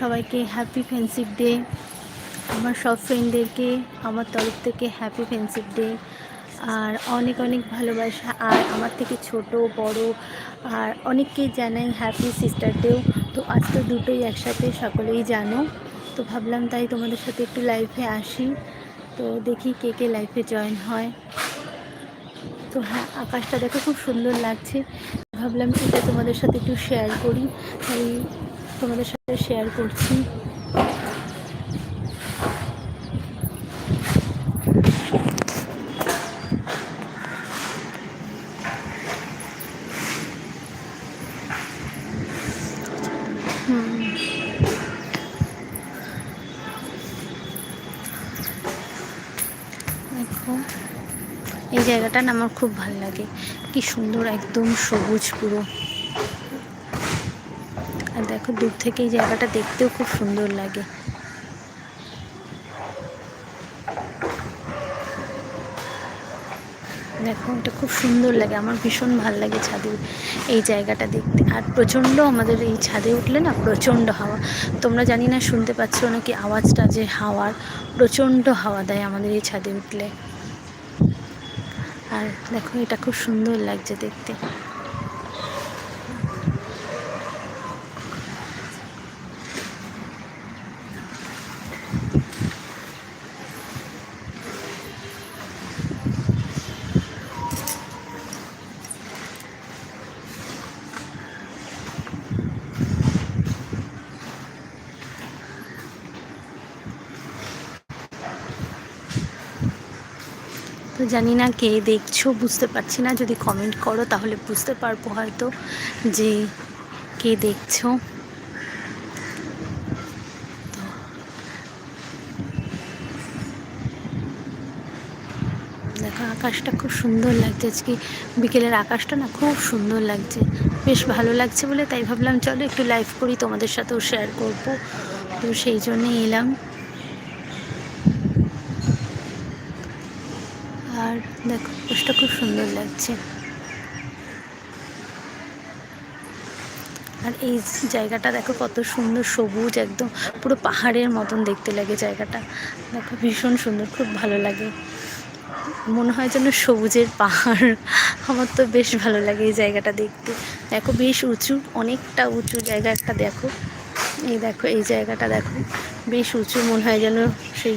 সবাইকে happy friendship day আমার সব ফ্রেন্ডদেরকে আমার তরফ থেকে হ্যাপি ফ্রেন্ডশিপ ডে আর অনেক অনেক ভালোবাসা। আর আমার থেকে ছোট, বড়, আর অনেককেই জানাই হ্যাপি সিস্টার ডেও তো আজ তো দুটোই একসাথে সকলেই জানো। তো ভাবলাম তাই তোমাদের সাথে একটু লাইফে আসি। তো দেখি কে কে লাইফে জয়েন হয়। তো হ্যাঁ আকাশটা দেখো খুব সুন্দর লাগছে। ভাবলাম এটা তোমাদের সাথে একটু শেয়ার করি। তাই তোমাদের সাথে শেয়ার করছি। এই জায়গাটা না আমার খুব ভালো লাগে। কি সুন্দর, একদম সবুজ পুরো। দেখো দূর থেকে এই জায়গাটা দেখতেও খুব সুন্দর লাগে। দেখো, এটা খুব সুন্দর লাগে। আমার ভীষণ ভালো লাগে ছাদে এই জায়গাটা দেখতে। আর প্রচণ্ড আমাদের এই ছাদে উঠলে না প্রচণ্ড হাওয়া। তোমরা জানি না, শুনতে পাচ্ছ নাকি আওয়াজটা যে হাওয়ার প্রচণ্ড হাওয়া দেয় আমাদের এই ছাদে উঠলে। আর দেখো, এটা খুব সুন্দর লাগছে দেখতে। তো জানি না কে দেখছ, বুঝতে পারছি না। যদি কমেন্ট করো তাহলে বুঝতে পারব হয়তো যে কে দেখছ। দেখো, আকাশটা খুব সুন্দর লাগছে। আজকে বিকেলের আকাশটা না খুব সুন্দর লাগছে। বেশ ভালো লাগছে বলে তাই ভাবলাম, চলো একটু লাইভ করি, তোমাদের সাথেও শেয়ার করব। তো সেই জন্যে এলাম আর দেখো, পোস্টটা খুব সুন্দর লাগছে। আর এই জায়গাটা দেখো কত সুন্দর সবুজ একদম, পুরো পাহাড়ের মতন দেখতে লাগে জায়গাটা। দেখো, ভীষণ সুন্দর, খুব ভালো লাগে। মনে হয় যেন সবুজের পাহাড়। আমার তো বেশ ভালো লাগে এই জায়গাটা দেখতে। দেখো, বেশ উঁচু, অনেকটা উঁচু জায়গা একটা দেখো। এই দেখো, এই জায়গাটা দেখো, বেশ উঁচু। মনে হয় যেন সেই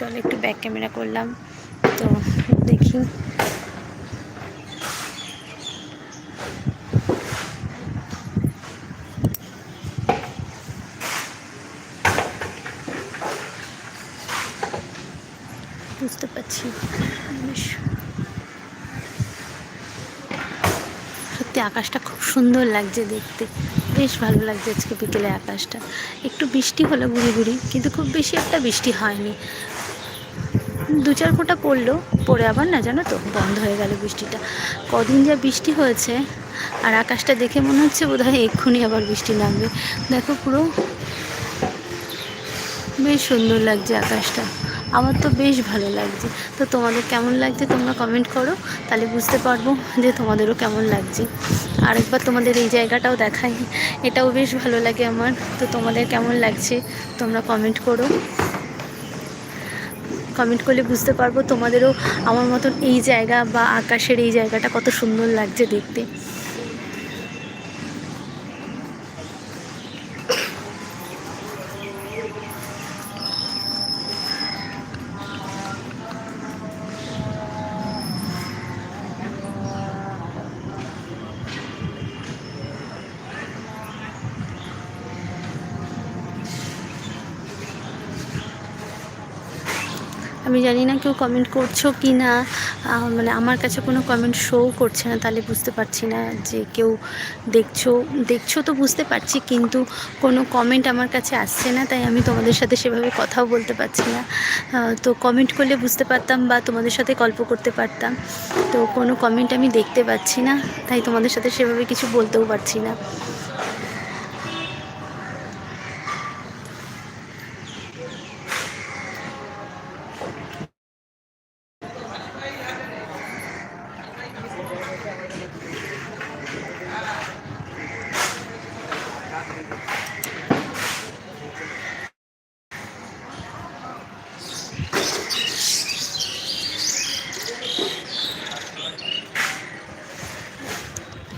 চলো, একটু ব্যাক ক্যামেরা করলাম। তো দেখি। বুঝতে পারছি। সত্যি আকাশটা খুব সুন্দর লাগছে দেখতে। বেশ ভালো লাগছে আজকে বিকেলে আকাশটা। একটু বৃষ্টি হলো ঘুরি ঘুরি কিন্তু খুব বেশি একটা বৃষ্টি হয়নি। দু চার ফোঁটা পড়ল, পড়ে আবার না জানো তো, বন্ধ হয়ে গেল বৃষ্টিটা। কদিন যা বৃষ্টি হয়েছে, আর আকাশটা দেখে মনে হচ্ছে বোধ হয় এক্ষুনি আবার বৃষ্টি নামবে। দেখো পুরো, বেশ সুন্দর লাগছে আকাশটা। আমার তো বেশ ভালো লাগছে। তো তোমাদের কেমন লাগছে তোমরা কমেন্ট করো, তাহলে বুঝতে পারব যে তোমাদেরও কেমন লাগছে। আরেকবার তোমাদের এই জায়গাটাও দেখাই, এটাও বেশ ভালো লাগে আমার। তো তোমাদের কেমন লাগছে, তোমরা কমেন্ট করো। কমেন্ট করলে বুঝতে পারব তোমাদেরও আমার মতন এই জায়গা বা আকাশের এই জায়গাটা কত সুন্দর লাগছে দেখতে। আমি জানি না কেউ কমেন্ট করছ কি না মানে আমার কাছে কোনো কমেন্ট শো করছে না, তাহলে বুঝতে পারছি না যে কেউ দেখছ। দেখছ তো বুঝতে পারছি, কিন্তু কোনো কমেন্ট আমার কাছে আসছে না, তাই আমি তোমাদের সাথে সেভাবে কথাও বলতে পারছি না। তো কমেন্ট করলে বুঝতে পারতাম বা তোমাদের সাথে গল্প করতে পারতাম। তো কোনো কমেন্ট আমি দেখতে পাচ্ছি না, তাই তোমাদের সাথে সেভাবে কিছু বলতেও পারছি না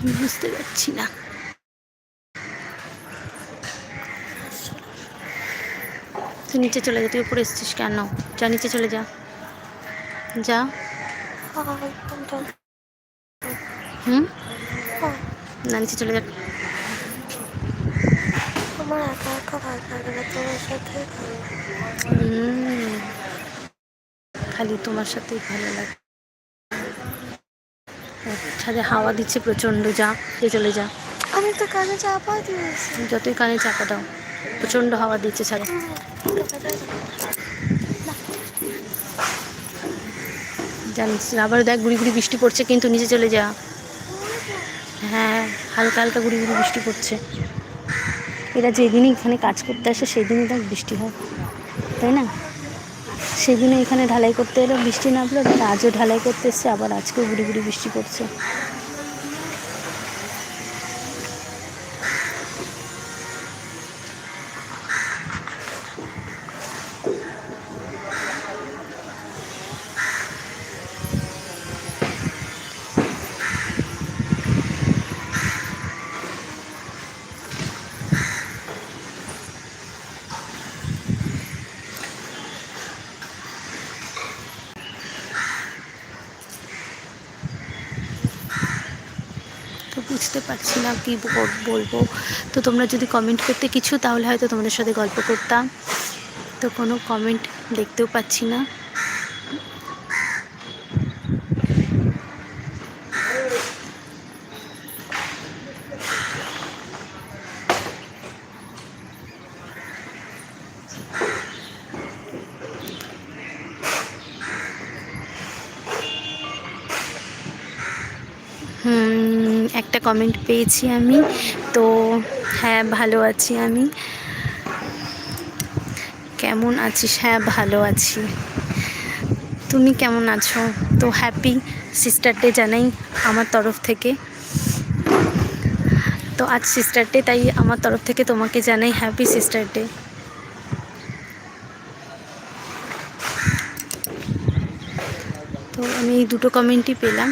আমি বুঝতে পারছি না তুই নিচে চলে যা তুই উপরে এসেছিস কেন? যা নিচে চলে যা। যা। হুম? না নিচে চলে যা। খালি তোমার সাথেই ভালো লাগে। ছাদে হাওয়া দিচ্ছে প্রচণ্ড যা চলে যা। আমি তো কানে চাপা দিয়েছি। যতই কানে চাপা দাও। প্রচণ্ড হাওয়া দিচ্ছে ছাদে জানিস আবার দেখ গুড়ি গুড়ি বৃষ্টি পড়ছে, কিন্তু নিচে চলে যা। হ্যাঁ হালকা হালকা গুড়ি গুড়ি বৃষ্টি পড়ছে। এরা যেদিনই এখানে কাজ করতে আসে, সেদিনই দেখ বৃষ্টি হয়। তাই না? সেদিনে এখানে ঢালাই করতে এলো, বৃষ্টি নামলো আজও ঢালাই করতে এসছে, আবার আজকেও গুড়ি গুড়ি বৃষ্টি পড়ছে। বুঝতে পারছি না কী বল- বলব। তো তোমরা যদি কমেন্ট করতে কিছু তাহলে হয়তো তোমাদের সাথে গল্প করতাম। তো কোনো কমেন্ট দেখতেও পাচ্ছি না। হুম, একটা কমেন্ট পেয়েছি আমি। তো হ্যাঁ ভালো আছি আমি। কেমন আছিস? হ্যাঁ ভালো আছি। তুমি কেমন আছো? তো হ্যাপি সিস্টার ডে জানাই আমার তরফ থেকে। তো আজ সিস্টার ডে তাই আমার তরফ থেকে তোমাকে জানাই হ্যাপি সিস্টার ডে তো আমি এই দুটো কমেন্টই পেলাম।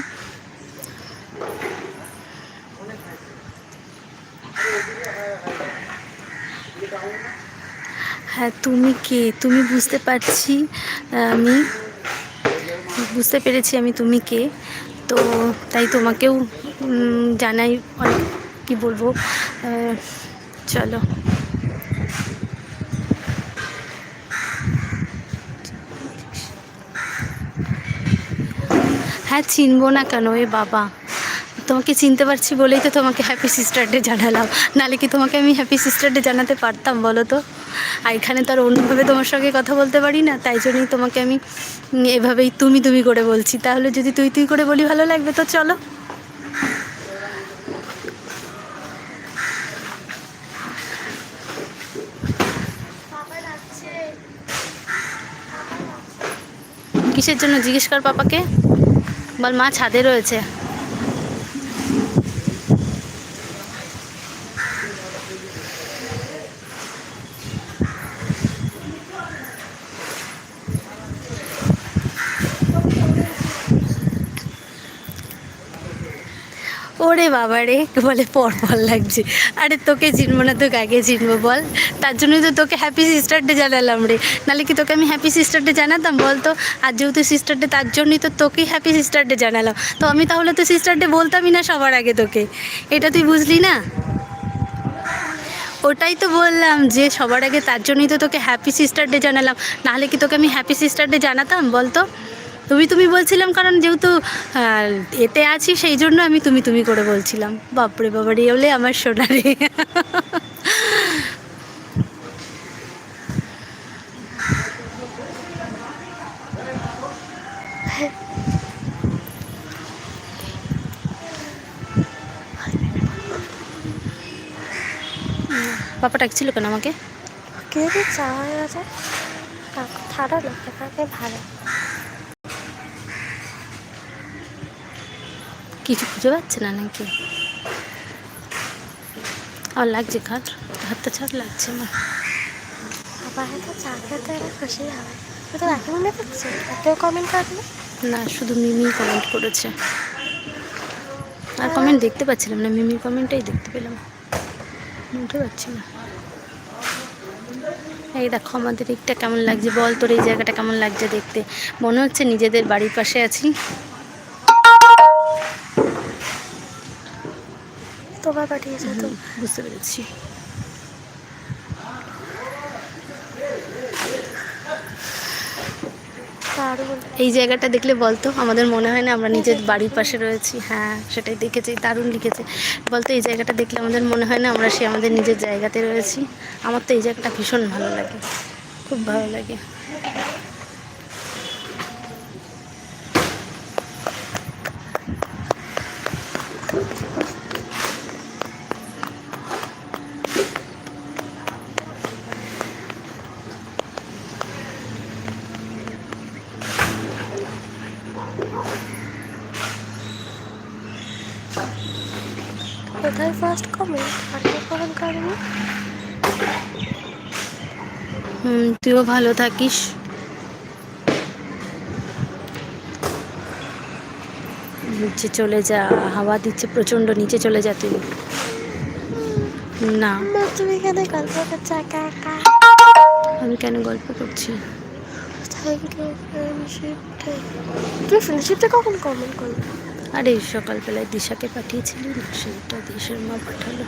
হ্যাঁ তুমি কে? তুমি বুঝতে পারছি, আমি। বুঝতে পেরেছি আমি তুমি কে। তো তাই তোমাকেও জানাই অনেক কী বলব। চলো। হ্যাঁ চিনবো না কেন, এ বাবা। তোমাকে চিনতে পারছি বলেই তো তোমাকে হ্যাপি সিস্টার ডে জানালাম। নাহলে কি তোমাকে আমি হ্যাপি সিস্টার ডে জানাতে পারতাম বলো তো? আর এখানে তো আর অন্যভাবে তোমার সঙ্গে কথা বলতে পারি না, তাই জন্যই তোমাকে আমি এভাবেই তুমি তুমি করে বলছি। তাহলে যদি তুই তুই করে বলি ভালো লাগবে তো চলো। কিসের জন্য জিজ্ঞেস কর পাপাকে? বল মা ছাদে রয়েছে। ওরে বাবা রে বলে পর পর লাগছে। আরে তোকে চিনবো না, তোকে আগে চিনবো, বল। তার জন্যই তো তোকে হ্যাপি সিস্টার ডে জানালাম রে। নাহলে কি তোকে আমি হ্যাপি সিস্টার ডে জানাতাম, বল তো? আর যেহেতু সিস্টার ডে তার জন্যই তো তোকেই হ্যাপি সিস্টার ডে জানালাম। তো আমি তাহলে তো সিস্টার ডে বলতামই না সবার আগে তোকে। এটা তুই বুঝলি না? ওটাই তো বললাম যে সবার আগে তার জন্যই তো তোকে হ্যাপি সিস্টার ডে জানালাম। নাহলে কি তোকে আমি হ্যাপি সিস্টার ডে জানাতাম বলতো তুমি তুমি বলছিলাম, কারণ যেহেতু এতে আছি, সেই জন্য আমি তুমি তুমি করে বলছিলাম। বাপরে বাবারে হলে আমার সোনারে পাপা ডাকছিল কেন আমাকে? কে চাওয়া ঠাডা না ভালো কিছু খুঁজে পাচ্ছে না নাকি? আর লাগছে ঘাট হাতটা ছাড় লাগছে আমার বাবা হয়তো চা খেতে খুশি হবে তো এখন মনে করছ কেউ কমেন্ট করবে না শুধু মিমি কমেন্ট করেছে। আর কমেন্ট দেখতে পাচ্ছিলাম না মিমির কমেন্টটাই দেখতে পেলাম। উঠে পাচ্ছি না। এই দেখো আমাদের দিকটা কেমন লাগছে? বল তোর এই জায়গাটা কেমন লাগছে দেখতে? মনে হচ্ছে নিজেদের বাড়ির পাশে আছি। তোমার পাঠিয়েছে তো। বুঝতে পেরেছি। এই জায়গাটা দেখলে বলতো আমাদের মনে হয় না আমরা নিজের বাড়ির পাশে রয়েছি। হ্যাঁ সেটাই দেখেছি দারুণ লিখেছে। বলতো এই জায়গাটা দেখলে আমাদের মনে হয় না আমরা সে আমাদের নিজের জায়গাতে রয়েছি। আমার তো এই জায়গাটা ভীষণ ভালো লাগে খুব ভালো লাগে কোথায় ফার্স্ট কমেন্ট আর কেউ কমেন্ট করেনি হুম তুইও ভালো থাকিস। নিচে চলে যা হাওয়া দিচ্ছে প্রচণ্ড নিচে চলে যা তুই। না। তুমি এখানে গল্প করছ একা একা আমি কেন গল্প করছি? তুমি ফ্রেন্ডশিপটা কখন কমেন্ট করলে? আরে সকালবেলায় দিশাকে পাঠিয়েছিলি না সেইটা দিশার মা পাঠালো।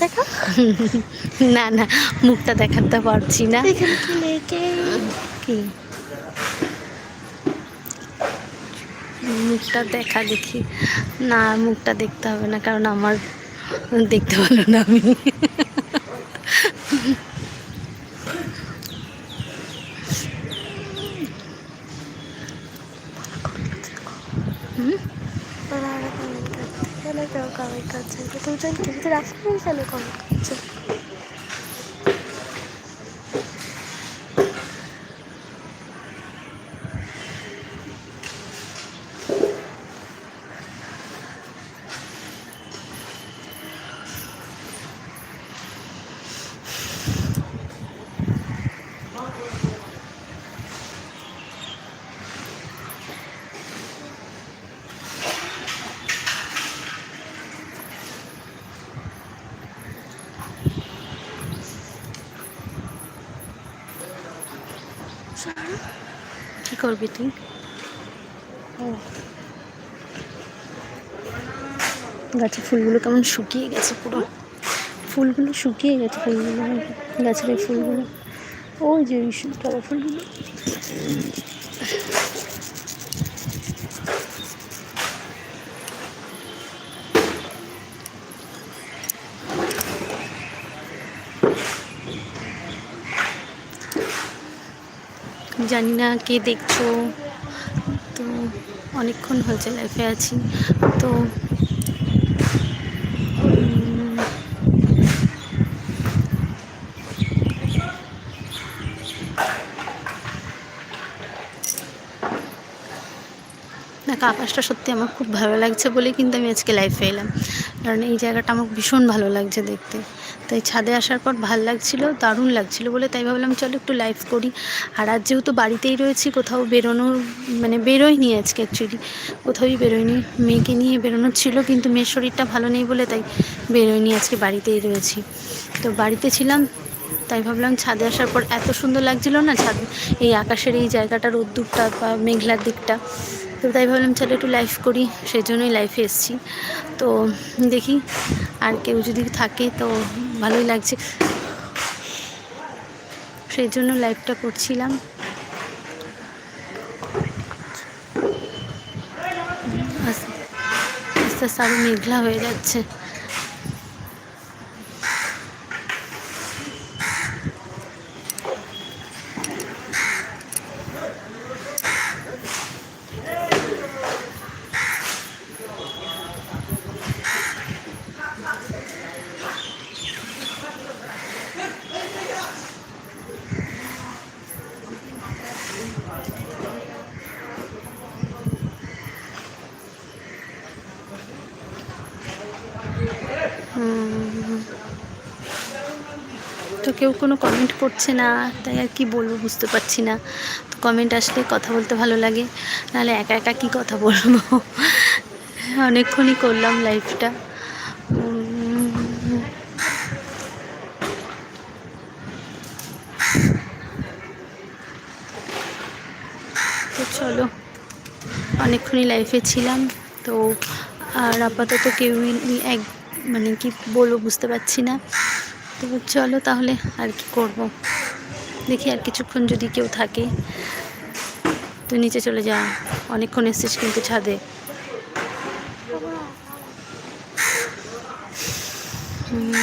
দেখো। না না মুখটা দেখাতে পারছি না। কি? মুখটা দেখা দেখি। না মুখটা দেখতে হবে না কারণ আমার দেখতে ভালো না আমি হুম? ওরা আরও কমেন্ট করছে কেন কেউ কমেন্ট করছে দুজন কিন্তু রাখি কেন কমেন্ট করছে কি করবি তুই? ও। গাছের ফুলগুলো কেমন শুকিয়ে গেছে পুরো। ফুলগুলো শুকিয়ে গেছে ফুলগুলো। গাছের ফুলগুলো। ওই যে ফুলগুলো। জানি না, কে দেখছ? তো অনেকক্ষণ হয়েছে লাইফে আছি। তো দেখো আকাশটা সত্যি আমার খুব ভালো লাগছে বলেই কিন্তু আমি আজকে লাইফে এলাম। কারণ এই জায়গাটা আমার ভীষণ ভালো লাগছে দেখতে। তাই ছাদে আসার পর ভালো লাগছিল, দারুণ লাগছিল বলে তাই ভাবলাম চলো একটু লাইভ করি। আর আজ যেহেতু বাড়িতেই রয়েছি, কোথাও বেরোনোর মানে বেরোয়নি আজকে অ্যাকচুয়ালি কোথাওই বেরোয়নি। মেয়েকে নিয়ে বেরোনোর ছিল কিন্তু মেয়ের শরীরটা ভালো নেই বলে তাই বেরোয়নি, আজকে বাড়িতেই রয়েছি। তো বাড়িতে ছিলাম, তাই ভাবলাম ছাদে আসার পর এত সুন্দর লাগছিল না ছাদ, এই আকাশের এই জায়গাটার রোদ্দুরটা বা মেঘলার দিকটা। তো তাই ভাবলাম চলো একটু লাইভ করি সেই জন্যই লাইফে এসেছি। তো দেখি আর কেউ যদি থাকে তো ভালোই লাগছে। সেই জন্য লাইফটা করছিলাম। আস্তে আস্তে আস্তে আরও মেঘলা হয়ে যাচ্ছে। কেউ কোনো কমেন্ট করছে না, তাই আর কি বলব বুঝতে পারছি না। তো কমেন্ট আসলে কথা বলতে ভালো লাগে, নাহলে একা একা কী কথা বলব? অনেকক্ষণই করলাম লাইফটা তো চলো, অনেকক্ষণই লাইফে ছিলাম, তো আর আপাতত কেউই এক মানে কি বলব বুঝতে পারছি না। তো চলো তাহলে আর কি করব। দেখি আর কিছুক্ষণ যদি কেউ থাকে। তো নিচে চলে যা অনেকক্ষণ এসেছিস কিন্তু ছাদে। হুম,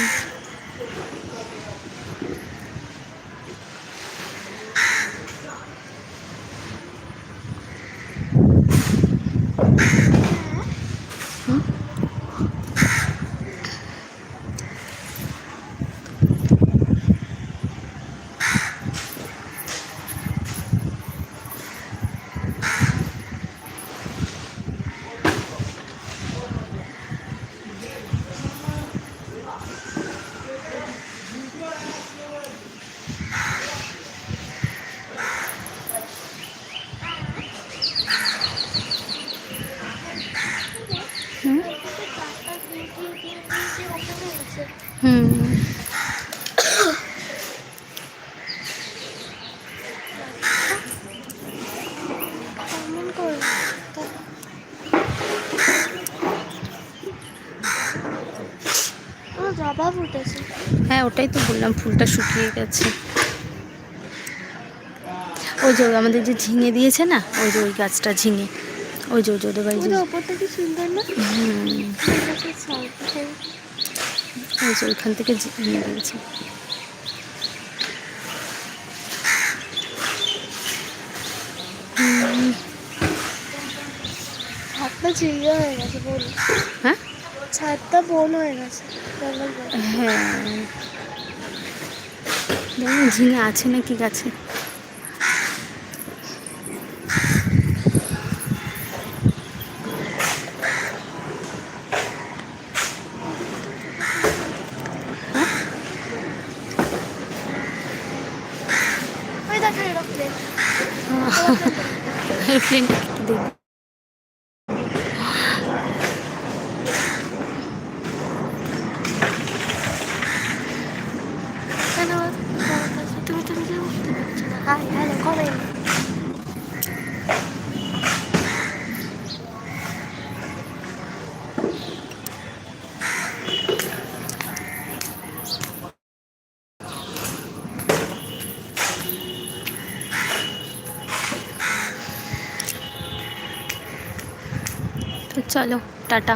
হুম। জবা ফুটেছে। হ্যাঁ ওটাই তো বললাম ফুলটা শুকিয়ে গেছে। ওই যে আমাদের যে ঝিঙে দিয়েছে না ওই যে ওই গাছটা ঝিঙে ওই যে ওই যে ওদের বাড়ি ওপরটা কি সুন্দর না? হুম, যে ওইখান থেকে দিয়েছে ছাদটা হয়ে গেছে বোন হ্যাঁ? ছাদটা বোন হয়ে গেছে হ্যাঁ। ঝিঙে আছে নাকি গাছে ওই দেখো এরোপ্লেন এরোপ্লেনটা দেখ কেন তুমি তুমি যে উঠতে পারছ না হাই হ্যালো কমেন্ট তো চলো টাটা।